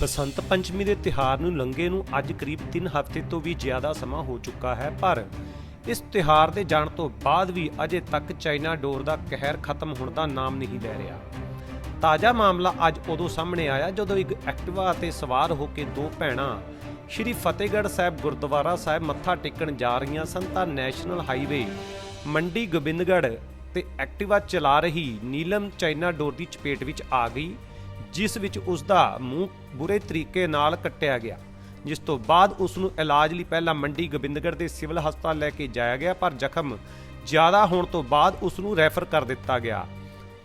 ਬਸੰਤ ਪੰਚਮੀ ਦੇ ਤਿਹਾਰ ਨੂੰ ਲੰਘੇ ਨੂੰ ਅੱਜ ਕਰੀਬ 3 ਹਫ਼ਤੇ ਤੋਂ ਵੀ ਜ਼ਿਆਦਾ ਸਮਾਂ ਹੋ ਚੁੱਕਾ ਹੈ, ਪਰ ਇਸ ਤਿਹਾਰ ਦੇ ਜਾਣ ਤੋਂ ਬਾਅਦ ਵੀ ਅਜੇ ਤੱਕ ਚਾਈਨਾ ਡੋਰ ਦਾ ਕਹਿਰ ਖਤਮ ਹੋਣ ਦਾ ਨਾਮ ਨਹੀਂ ਲੈ ਰਿਹਾ। ਤਾਜ਼ਾ ਮਾਮਲਾ ਅੱਜ ਉਦੋਂ ਸਾਹਮਣੇ ਆਇਆ ਜਦੋਂ ਇੱਕ ਐਕਟਿਵਾ ਤੇ ਸਵਾਰ ਹੋ ਕੇ ਦੋ ਭੈਣਾਂ ਸ਼੍ਰੀ ਫਤਿਹਗੜ੍ਹ ਸਾਹਿਬ ਗੁਰਦੁਆਰਾ ਸਾਹਿਬ ਮੱਥਾ ਟੇਕਣ ਜਾ ਰਹੀਆਂ ਸਨ ਤਾਂ ਨੈਸ਼ਨਲ ਹਾਈਵੇ ਮੰਡੀ ਗੋਬਿੰਦਗੜ੍ਹ ਤੇ ਐਕਟਿਵਾ ਚਲਾ ਰਹੀ ਨੀਲਮ ਚਾਈਨਾ ਡੋਰ ਦੀ ਚਪੇਟ ਵਿੱਚ ਆ ਗਈ। ਜਿਸ ਵਿੱਚ ਉਸ ਦਾ ਮੂੰਹ ਬੁਰੇ ਤਰੀਕੇ ਨਾਲ ਕੱਟਿਆ ਗਿਆ, ਜਿਸ ਤੋਂ ਬਾਅਦ ਉਸ ਨੂੰ ਇਲਾਜ ਲਈ ਪਹਿਲਾਂ ਮੰਡੀ ਗੋਬਿੰਦਗੜ੍ਹ ਦੇ ਸਿਵਲ ਹਸਪਤਾਲ ਲੈ ਕੇ ਜਾਇਆ ਗਿਆ, ਪਰ ਜ਼ਖਮ ਜ਼ਿਆਦਾ ਹੋਣ ਤੋਂ ਬਾਅਦ ਉਸ ਨੂੰ ਰੈਫਰ ਕਰ ਦਿੱਤਾ ਗਿਆ।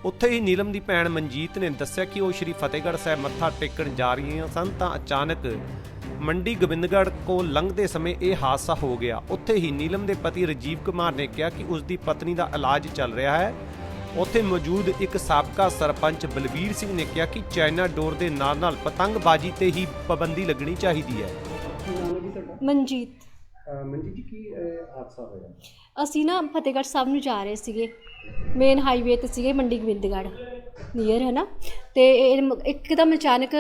ਉੱਥੇ ਹੀ ਨੀਲਮ ਦੀ ਭੈਣ ਮਨਜੀਤ ਨੇ ਦੱਸਿਆ ਕਿ ਉਹ ਸ਼੍ਰੀ ਫਤਿਹਗੜ੍ਹ ਸਾਹਿਬ ਮੱਥਾ ਟੇਕਣ ਜਾ ਰਹੀਆਂ ਸਨ, ਤਾਂ ਅਚਾਨਕ ਮੰਡੀ ਗੋਬਿੰਦਗੜ੍ਹ ਕੋਲ ਲੰਘਦੇ ਸਮੇਂ ਇਹ ਹਾਦਸਾ ਹੋ ਗਿਆ। ਉੱਥੇ ਹੀ ਨੀਲਮ ਦੇ ਪਤੀ ਰਜੀਵ ਕੁਮਾਰ ਨੇ ਕਿਹਾ ਕਿ ਉਸ ਦੀ ਪਤਨੀ ਦਾ ਇਲਾਜ ਚੱਲ ਰਿਹਾ ਹੈ। ਉੱਥੇ ਮੌਜੂਦ ਇੱਕ ਸਾਬਕਾ ਸਰਪੰਚ ਬਲਬੀਰ ਸਿੰਘ ਨੇ ਕਿਹਾ ਕਿ ਚਾਈਨਾ ਡੋਰ ਦੇ ਨਾਲ ਨਾਲ ਪਤੰਗਬਾਜ਼ੀ ਤੇ ਹੀ ਪਾਬੰਦੀ ਲੱਗਣੀ ਚਾਹੀਦੀ ਹੈ। ਮਨਜੀਤ। ਮਨਜੀਤ ਜੀ ਕੀ ਹਾਦਸਾ ਹੋਇਆ? ਅਸੀਂ ਨਾ ਫਤਿਹਗੜ੍ਹ ਸਾਹਿਬ ਨੂੰ ਜਾ ਰਹੇ ਸੀਗੇ। ਮੇਨ ਹਾਈਵੇ ਤੇ ਸੀਗੇ ਮੰਡੀ ਗੋਬਿੰਦਗੜ੍ਹ। ਨੀਅਰ ਹੈ ਨਾ ਤੇ ਇਹ ਇੱਕਦਮ ਅਚਾਨਕ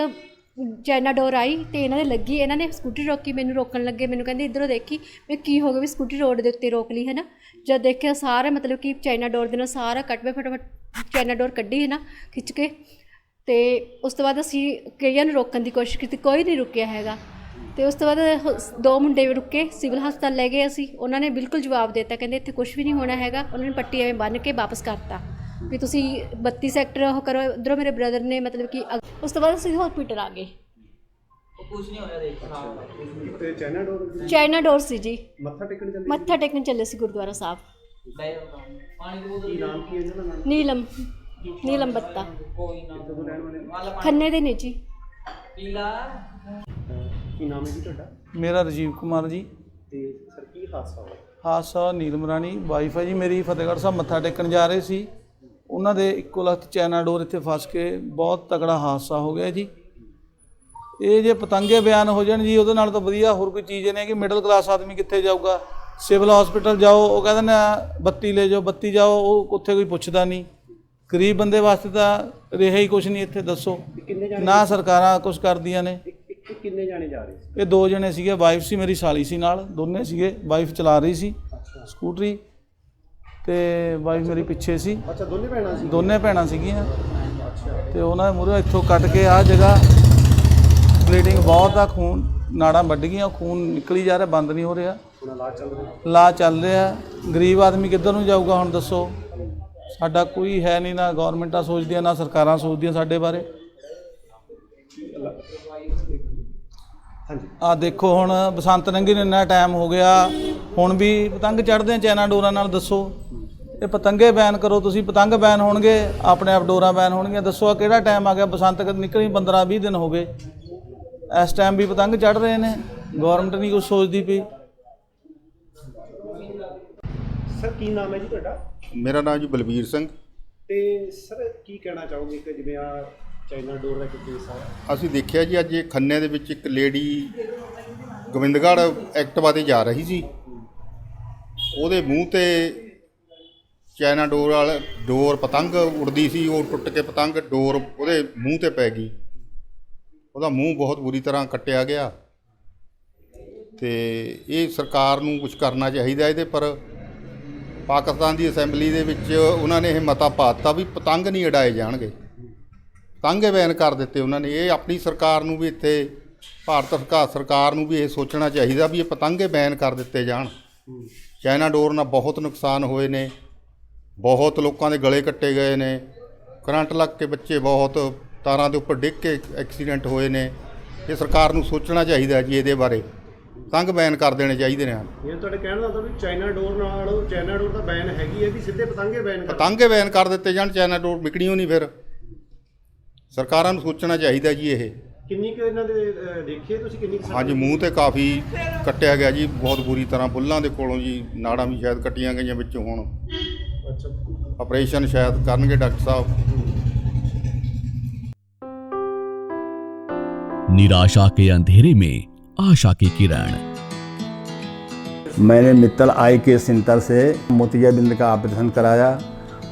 ਚਾਈਨਾ ਡੋਰ ਆਈ ਤੇ ਇਹਨਾਂ ਨੇ ਲੱਗੀ, ਇਹਨਾਂ ਨੇ ਸਕੂਟਰੀ ਰੋਕੀ, ਮੈਨੂੰ ਰੋਕਣ ਲੱਗੇ, ਮੈਨੂੰ ਕਹਿੰਦੇ ਇਧਰੋਂ ਦੇਖੀ, ਮੈਂ ਕੀ ਹੋ ਗਿਆ ਵੀ ਸਕੂਟਰੀ ਰੋਡ ਦੇ ਉੱਤੇ ਰੋਕ ਲਈ ਹੈ ਨਾ ਜਦ ਦੇਖਿਆ ਸਾਰਾ ਮਤਲਬ ਕਿ ਚਾਈਨਾ ਡੋਰ ਦੇ ਨਾਲ ਸਾਰਾ ਕੱਟ ਕੱਟਵੇ ਫਟਾਫਟ ਚਾਈਨਾ ਡੋਰ ਕੱਢੀ ਹੈ ਨਾ ਖਿੱਚ ਕੇ। ਤੇ ਉਸ ਤੋਂ ਬਾਅਦ ਅਸੀਂ ਕਈਆਂ ਨੂੰ ਰੋਕਣ ਦੀ ਕੋਸ਼ਿਸ਼ ਕੀਤੀ, ਕੋਈ ਨਹੀਂ ਰੁਕਿਆ ਹੈਗਾ। ਤੇ ਉਸ ਤੋਂ ਬਾਅਦ ਦੋ ਮੁੰਡੇ ਰੁਕੇ, ਸਿਵਲ ਹਸਪਤਾਲ ਲੈ ਗਏ ਅਸੀਂ, ਉਹਨਾਂ ਨੇ ਬਿਲਕੁਲ ਜਵਾਬ ਦਿੱਤਾ, ਕਹਿੰਦੇ ਇੱਥੇ ਕੁਝ ਵੀ ਨਹੀਂ ਹੋਣਾ ਹੈਗਾ, ਉਹਨਾਂ ਨੇ ਪੱਟੀ ਐਵੇਂ ਬੰਨ੍ਹ ਕੇ ਵਾਪਸ ਕਰਤਾ ਵੀ ਤੁਸੀਂ 32 ਸੈਕਟਰ ਉਹ ਕਰੋ ਉਧਰੋਂ ਮੇਰੇ ਬ੍ਰਦਰ ਨੇ ਮਤਲਬ ਕਿ ਅਗ- ਉਸ ਤੋਂ ਬਾਅਦ ਅਸੀਂ ਹਸਪੀਟਲ ਆ ਗਏ। ਤੇ ਚਾਈਨਾ ਡੋਰ ਚਾਈਨਾ ਡੋਰ ਸੀ ਜੀ। ਮੱਥਾ ਟੇਕਣ ਚੱਲੇ ਮੱਥਾ ਟੇਕਣ ਚੱਲੇ ਸੀ ਗੁਰਦੁਆਰਾ ਸਾਹਿਬ। ਕੀ ਨਾਮ ਕੀ ਹੈ ਇਹਨਾਂ ਦਾ? ਨਾਮ ਨੀਲਮ ਨੀਲਮ ਬੱਤਾ। ਕਦੋਂ ਰਹਿਣ ਵਾਲੇ ਨੇ? ਖੰਨੇ ਦੇ ਨੇ ਜੀ। ਕੀ ਨਾਮ ਹੈ ਜੀ ਤੁਹਾਡਾ? ਮੇਰਾ ਰਾਜੀਵ ਕੁਮਾਰ ਜੀ। ਤੇ ਸਰ ਕੀ ਹਾਦਸਾ ਹੋਇਆ? ਹਾਦਸਾ ਨੀਲਮ ਰਾਣੀ ਵਾਈਫ ਹੈ ਜੀ ਮੇਰੀ ਫਤਿਹਗੜ੍ਹ ਸਾਹਿਬ ਮੱਥਾ ਟੇਕਣ ਜਾ ਰਹੇ ਸੀ। ਉਹਨਾਂ ਦੇ ਇੱਕੋ ਲੱਖ ਚੈਨਾ ਡੋਰ ਇੱਥੇ ਫਸ ਕੇ ਬਹੁਤ ਤਕੜਾ ਹਾਦਸਾ ਹੋ ਗਿਆ ਜੀ। ਇਹ ਜੇ ਪਤੰਗੇ ਬਿਆਨ ਹੋ ਜਾਣ ਜੀ ਉਹਦੇ ਨਾਲ ਤਾਂ ਵਧੀਆ ਹੋਰ ਕੋਈ ਚੀਜ਼ ਨਹੀਂ ਕਿ ਮਿਡਲ ਕਲਾਸ ਆਦਮੀ ਕਿੱਥੇ ਜਾਊਗਾ। ਸਿਵਲ ਹਸਪੀਟਲ ਜਾਓ ਉਹ ਕਹਿੰਦੇ ਨੇ ਬੱਤੀ ਲੈ ਜਾਓ ਬੱਤੀ ਜਾਓ ਉਹ ਉੱਥੇ ਕੋਈ ਪੁੱਛਦਾ ਨਹੀਂ। ਗਰੀਬ ਬੰਦੇ ਵਾਸਤੇ ਤਾਂ ਰਿਹਾ ਹੀ ਕੁਝ ਨਹੀਂ ਇੱਥੇ ਦੱਸੋ। ਨਾ ਸਰਕਾਰਾਂ ਕੁਝ ਕਰਦੀਆਂ ਨੇ। ਕਿੰਨੇ ਜਾਣੇ ਜਾ ਰਹੇ ਸੀ? ਇਹ ਦੋ ਜਣੇ ਸੀਗੇ ਵਾਈਫ ਸੀ ਮੇਰੀ ਸਾਲੀ ਸੀ ਨਾਲ ਦੋਨੇ ਸੀਗੇ ਵਾਈਫ ਚਲਾ ਰਹੀ ਸੀ। ਸਕੂਟਰੀ ਤੇ ਵਾਈਫ ਮੇਰੀ ਪਿੱਛੇ ਸੀ। ਅੱਛਾ ਦੋਨੇ ਭੈਣਾਂ ਸੀ ਦੋਨੇ ਭੈਣਾਂ ਸੀਗੀਆਂ। ਤੇ ਉਹਨਾਂ ਦੇ ਮੂਹਰੇ ਇੱਥੋਂ ਕੱਟ ਕੇ ਆ ਜਗ੍ਹਾ ਬਲੀਡਿੰਗ ਬਹੁਤ ਆ ਖੂਨ ਨਾੜਾਂ ਵੱਢ ਗਈਆਂ ਖੂਨ ਨਿਕਲੀ ਜਾ ਰਿਹਾ ਬੰਦ ਨਹੀਂ ਹੋ ਰਿਹਾ। ਲਾ ਚੱਲ ਰਿਹਾ? ਗਰੀਬ ਆਦਮੀ ਕਿੱਧਰ ਨੂੰ ਜਾਊਗਾ ਹੁਣ ਦੱਸੋ। ਸਾਡਾ ਕੋਈ ਹੈ ਨਹੀਂ ਨਾ ਗਵਰਨਮੈਂਟਾਂ ਸੋਚਦੀਆਂ ਨਾ ਸਰਕਾਰਾਂ ਸੋਚਦੀਆਂ ਸਾਡੇ ਬਾਰੇ। ਹਾਂਜੀ। ਆ ਦੇਖੋ ਹੁਣ ਬਸੰਤ ਨੰਗੀ ਨੂੰ ਇੰਨਾ ਟਾਈਮ ਹੋ ਗਿਆ। ਹੁਣ ਵੀ ਪਤੰਗ ਚੜਦੇ ਆ ਚਾਈਨਾ ਡੋਰਾਂ ਨਾਲ ਦੱਸੋ। ਇਹ ਪਤੰਗੇ ਬੈਨ ਕਰੋ ਤੁਸੀਂ ਪਤੰਗ ਬੈਨ ਹੋਣਗੇ ਆਪਣੇ ਆਪ ਡੋਰਾਂ ਬੈਨ ਹੋਣਗੀਆਂ। ਦੱਸੋ ਆ ਕਿਹੜਾ ਟਾਈਮ ਆ ਗਿਆ ਬਸੰਤ ਕਦ ਨਿਕਲੀ 15 20 ਦਿਨ ਹੋ ਗਏ। ਇਸ ਟਾਈਮ ਵੀ ਪਤੰਗ ਚੜ ਰਹੇ ਨੇ ਗਵਰਨਮੈਂਟ ਨਹੀਂ ਕੁਝ ਸੋਚਦੀ ਪਈ। ਸਰ ਕੀ ਨਾਮ ਹੈ ਜੀ ਤੁਹਾਡਾ? ਮੇਰਾ ਨਾਮ ਜੀ ਬਲਬੀਰ ਸਿੰਘ। ਤੇ ਸਰ ਕੀ ਕਹਿਣਾ ਚਾਹੋਗੇ ਕਿ ਜਿਵੇਂ ਆ ਚਾਈਨਾ ਡੋਰ ਦਾ ਕੇਸ ਆ ਅਸੀਂ ਦੇਖਿਆ ਜੀ ਅੱਜ ਇਹ ਖੰਨੇ ਦੇ ਵਿੱਚ ਇੱਕ ਲੇਡੀ ਗੋਬਿੰਦਗੜ੍ਹ ਐਕਟਿਵਾ ਤੇ ਜਾ ਰਹੀ ਸੀ। ਉਹਦੇ ਮੂੰਹ ਤੇ ਚਾਈਨਾ ਡੋਰ ਵਾਲਾ ਡੋਰ ਪਤੰਗ ਉੜਦੀ ਸੀ ਉਹ ਟੁੱਟ ਕੇ ਪਤੰਗ ਡੋਰ ਉਹਦੇ ਮੂੰਹ ਤੇ ਪੈ ਗਈ। ਉਹਦਾ ਮੂੰਹ ਬਹੁਤ ਬੁਰੀ ਤਰ੍ਹਾਂ ਕੱਟਿਆ ਗਿਆ। ਤੇ ਇਹ ਸਰਕਾਰ ਨੂੰ ਕੁਝ ਕਰਨਾ ਚਾਹੀਦਾ ਇਹਦੇ ਪਰ। ਪਾਕਿਸਤਾਨ ਦੀ ਅਸੈਂਬਲੀ ਦੇ ਵਿੱਚ ਉਹਨਾਂ ਨੇ ਇਹ ਮਤਾ ਪਾਤਾ ਵੀ ਪਤੰਗ ਨਹੀਂ ਉਡਾਏ ਜਾਣਗੇ। ਪਤੰਗੇ ਬੈਨ ਕਰ ਦਿੱਤੇ ਉਹਨਾਂ ਨੇ। ਇਹ ਆਪਣੀ ਸਰਕਾਰ ਨੂੰ ਵੀ ਇੱਥੇ ਭਾਰਤ ਸਰਕਾਰ ਸਰਕਾਰ ਨੂੰ ਵੀ ਇਹ ਸੋਚਣਾ ਚਾਹੀਦਾ ਵੀ ਇਹ ਪਤੰਗੇ ਬੈਨ ਕਰ ਦਿੱਤੇ ਜਾਣ। ਚਾਈਨਾ ਡੋਰ ਨਾਲ ਬਹੁਤ ਨੁਕਸਾਨ ਹੋਏ ਨੇ। ਬਹੁਤ ਲੋਕਾਂ ਦੇ ਗਲੇ ਕੱਟੇ ਗਏ ਨੇ। ਕਰੰਟ ਲੱਗ ਕੇ ਬੱਚੇ ਬਹੁਤ ਤਾਰਾਂ ਦੇ ਉੱਪਰ ਡਿੱਗ ਕੇ ਐਕਸੀਡੈਂਟ ਹੋਏ ਨੇ। ਇਹ ਸਰਕਾਰ ਨੂੰ ਸੋਚਣਾ ਚਾਹੀਦਾ ਜੀ ਇਹਦੇ ਬਾਰੇ। ਪਤੰਗ ਬੈਨ ਕਰ ਦੇਣੇ ਚਾਹੀਦੇ ਨੇ ਇਹ ਤੁਹਾਡੇ ਕਹਿਣ ਦਾ ਵੀ ਚਾਈਨਾ ਡੋਰ ਨਾਲ ਚਾਈਨਾ ਡੋਰ ਦਾ ਬੈਨ ਹੈਗੀ ਹੈ ਵੀ ਸਿੱਧੇ ਪਤੰਗੇ ਬੈਨ ਕਰ ਪਤੰਗੇ ਬੈਨ ਕਰ ਦਿੱਤੇ ਜਾਣ ਚਾਈਨਾ ਡੋਰ ਵਿਕਣੀ ਓ ਨਹੀਂ ਫਿਰ। ਸਰਕਾਰਾਂ ਨੂੰ ਸੋਚਣਾ ਚਾਹੀਦਾ ਜੀ ਇਹ। ਕਿੰਨੀ ਕੁ ਇਹਨਾਂ ਦੇ ਦੇਖੀਏ ਤੁਸੀਂ ਕਿੰਨੀ ਕੁ ਹਾਂਜੀ ਮੂੰਹ ਤੇ ਕਾਫੀ ਕੱਟਿਆ ਗਿਆ ਜੀ ਬਹੁਤ ਬੁਰੀ ਤਰ੍ਹਾਂ। ਬੁੱਲਾਂ ਦੇ ਕੋਲੋਂ ਜੀ ਨਾੜਾਂ ਵੀ ਸ਼ਾਇਦ ਕੱਟੀਆਂ ਗਈਆਂ ਵਿੱਚੋਂ ਹੁਣ। ਅੱਛਾ ਆਪਰੇਸ਼ਨ ਸ਼ਾਇਦ ਕਰਨਗੇ ਡਾਕਟਰ ਸਾਹਿਬ निराशा के अंधेरे में आशा की किरण मैंने मित्तल आई के सेंटर से मोतिया बिंद का ऑपरेशन कराया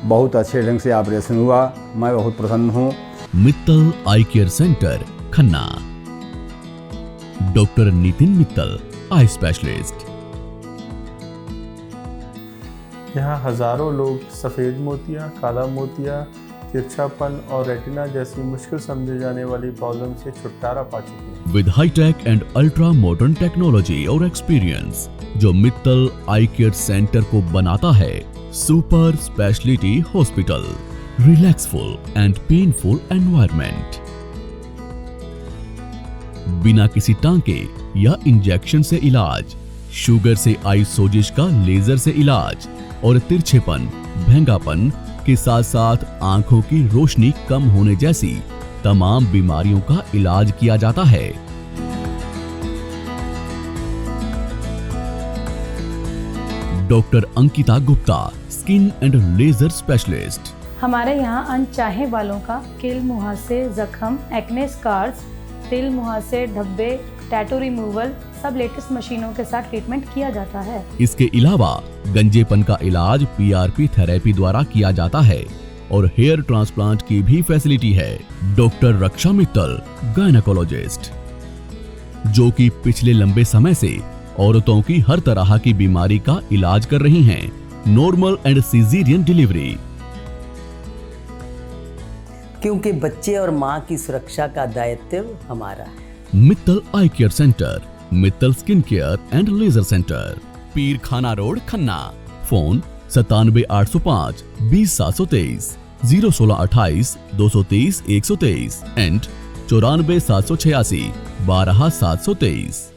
बहुत अच्छे ढंग से ऑपरेशन हुआ मैं बहुत प्रसन्न हूँ Mittal eye care centre Khanna doctor Nitin Mittal eye specialist यहाँ हज़ारों लोग सफ़ेद मोतिया, काला मोतिया, तिरछापन और रेटिना जैसी मुश्किल समझे जाने वाली प्रॉब्लम से छुटकारा पा चुके हैं। With hi-tech and ultra modern technology और एक्सपीरियंस जो मित्तल आई केयर सेंटर को बनाता है, super speciality hospital, relaxful and painful environment बिना किसी टांके या इंजेक्शन से इलाज शुगर से आई सोजिश का लेजर से इलाज और तिरछेपन, भंगापन के साथ साथ आँखों की रोशनी कम होने जैसी तमाम बीमारियों का इलाज किया जाता है। Doctor Ankita Gupta, skin and laser specialist. हमारे यहाँ अनचाहे बालों का किल मुहासे, जख्म, एक्ने स्कार्स, तिल मुहासे, धब्बे टैटू रिमूवल सब लेटेस्ट मशीनों के साथ ट्रीटमेंट किया जाता है। इसके अलावा गंजेपन का इलाज पीआरपी थेरेपी द्वारा किया जाता है और हेयर ट्रांसप्लांट की भी फैसिलिटी है। डॉक्टर रक्षा मित्तल गायनाकोलॉजिस्ट जो कि पिछले लंबे समय से औरतों की हर तरह की बीमारी का इलाज कर रही हैं। नॉर्मल एंड सीजीरियन डिलीवरी क्योंकि बच्चे और माँ की सुरक्षा का दायित्व हमारा है। Mittal eye care centre, Mittal skin care and laser centre, Peer Khana road, Khanna. Phone सतानवे आठ सौ पाँच, बीस सात सौ तेईस, ज़ीरो सोलह अट्ठाईस, दो सौ तेईस, एक सौ तेईस, एंड चौरानवे सात सौ छियासी, बारह सात सौ तेईस।